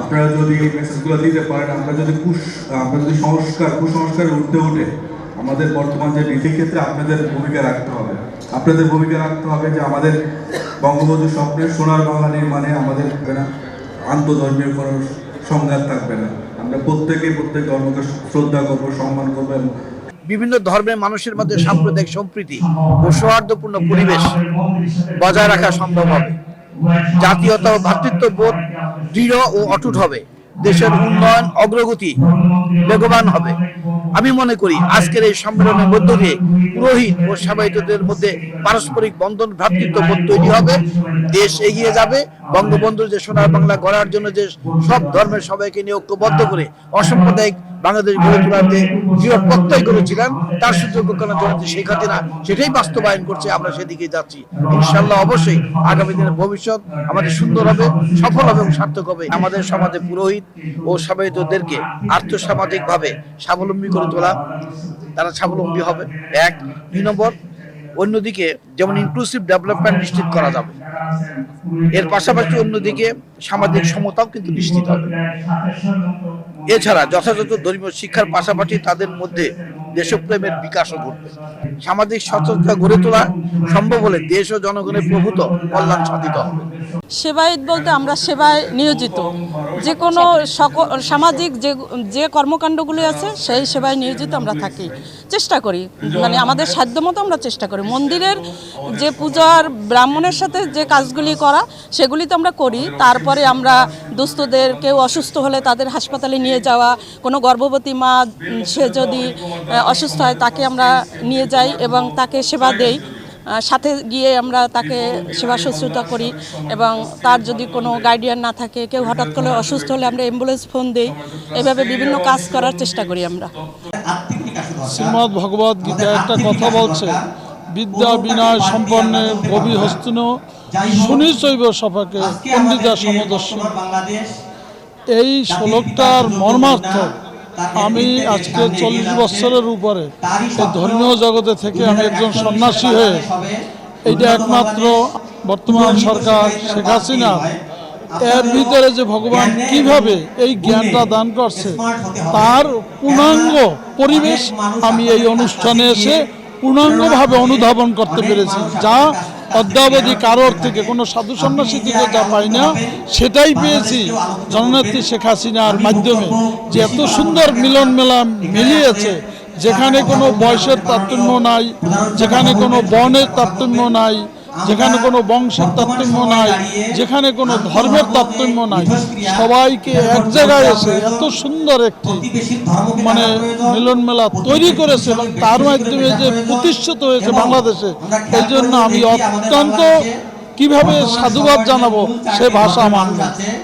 আপনারা যদি মেসেজগুলো দিতে পারেন, আমরা যদি কুস আমরা যদি সংস্কার কুসংস্কার উঠতে উঠে আমাদের বর্তমান যে নীতি ক্ষেত্রে আপনাদের ভূমিকা রাখতে হবে। আপনাদের ভূমিকা রাখতে হবে যে আমাদের বঙ্গবন্ধু স্বপ্নের সোনার বাংলা নির্মাণে আমাদের আন্তধর্মীয় কোনো সংঘাত থাকবে না। আমরা প্রত্যেকে প্রত্যেক ধর্মকে শ্রদ্ধা করব, সম্মান করব বিভিন্ন ধর্মের মানুষের মধ্যে সাম্প্রদায়িক সম্প্রীতি ও সৌহার্দ্যপূর্ণ পরিবেশ বজায় রাখা সম্ভব হবে। জাতীয়তা ও ভ্রাতৃত্ববোধ দৃঢ় ও অটুট হবে। দেশের উন্নয়ন অগ্রগতি বেগবান হবে। আমি মনে করি আজকের এই সম্মেলনের মধ্য দিয়ে পুরোহিত ও সেবায়িতদের মধ্যে পারস্পরিক বন্ধন ভ্রাতৃত্ববোধ তৈরি হবে। দেশ এগিয়ে যাবে। বঙ্গবন্ধুর যে সোনার বাংলা গড়ার জন্য যে সব ধর্মের সবাইকে নিয়ে ঐক্যবদ্ধ করে অসাম্প্রদায়িক বাংলাদেশ গড়ে তোলাতে প্রত্যয় করেছিলেন, তার সুযোগ্য কেন জনতা শেখ হাসিনা সেটাই বাস্তবায়ন করছে, আমরা সেদিকে যাচ্ছি। ইনশাল্লাহ অবশ্যই আগামী দিনের ভবিষ্যৎ আমাদের সুন্দর হবে, সফল হবে এবং সার্থক হবে। আমাদের সমাজে পুরোহিত ও সবাইতদেরকে আর্থসামাজিকভাবে স্বাবলম্বী করে তোলা, তারা স্বাবলম্বী হবে। এক, দুই নম্বর, অন্যদিকে যেমন ইনক্লুসিভ ডেভেলপমেন্ট নিশ্চিত করা যাবে। এর পাশাপাশি অন্যদিকে সামাজিক সমতাও কিন্তু নিশ্চিত হবে। এছাড়া যথাযথ ধর্মীয় শিক্ষার পাশাপাশি তাদের মধ্যে দেশপ্রেমের বিকাশও ঘটবে। সামাজিক সচেতনতা গড়ে তোলা সম্ভব হলে দেশ ও জনগণের প্রভূত কল্যাণ সাধিত হবে। সেবায়িত বলতে আমরা সেবায় নিয়োজিত। যে কোনো সকল সামাজিক যে যে কর্মকাণ্ডগুলি আছে, সেই সেবায় নিয়োজিত আমরা থাকি। চেষ্টা করি। মানে আমাদের সাধ্যমতো আমরা চেষ্টা করি। মন্দিরের যে পূজার ব্রাহ্মণের সাথে যে কাজগুলি করা, সেগুলি তো আমরা করি। তারপরে আমরা দুস্থদের কেউ অসুস্থ হলে তাদের হাসপাতালে নিয়ে যাওয়া, কোনো গর্ভবতী মা সে যদি অসুস্থ হয় তাকে আমরা নিয়ে যাই এবং তাকে সেবা দেই। সাথে গিয়ে আমরা তাকে সেবা শুশ্রূষা করি এবং তার যদি কোনো গাইডিয়ান না থাকে, কেউ হঠাৎ করে অসুস্থ হলে আমরা অ্যাম্বুলেন্স ফোন দিই। এভাবে বিভিন্ন কাজ করার চেষ্টা করি আমরা। শ্রীমৎ ভগবত গীতা একটা কথা বলছে, বিদ্যা বিনয় সম্পন্নে কবি হস্তিন শুনি চৈব সভাকে পণ্ডিতা সমদর্শন। এই শ্লোকটার মর্মার্থ আমি আজকে চল্লিশ বছরের উপরে ধর্মীয় জগতে থেকে আমি একজন সন্ন্যাসী হয়ে এইটা একমাত্র বর্তমান সরকার শেখ হাসিনা। এর ভিতরে যে ভগবান কীভাবে এই জ্ঞানটা দান করছে তার পূর্ণাঙ্গ পরিবেশ আমি এই অনুষ্ঠানে এসে পূর্ণাঙ্গভাবে অনুধাবন করতে পেরেছি। যা অদ্যাবধি কারোর থেকে কোনো সাধু সন্ন্যাসী থেকে যা পাই না, সেটাই পেয়েছি জননেত্রী শেখ হাসিনার মাধ্যমে। যে এত সুন্দর মিলন মেলা মিলিয়েছে, যেখানে কোনো বয়সের তারতম্য নাই, যেখানে কোনো বর্ণের তারতম্য নাই যেখানে কোনো বংশের তারতম্য নাই যেখানে কোনো ধর্মের তারতম্য নাই সবাইকে এক জায়গায় এসে এত সুন্দর একটি মানে মিলন মেলা তৈরি করেছে এবং তার মাধ্যমে যে প্রতিষ্ঠিত হয়েছে বাংলাদেশে এই জন্য আমি অত্যন্ত কীভাবে সাধুবাদ জানাব সে ভাষা আমার।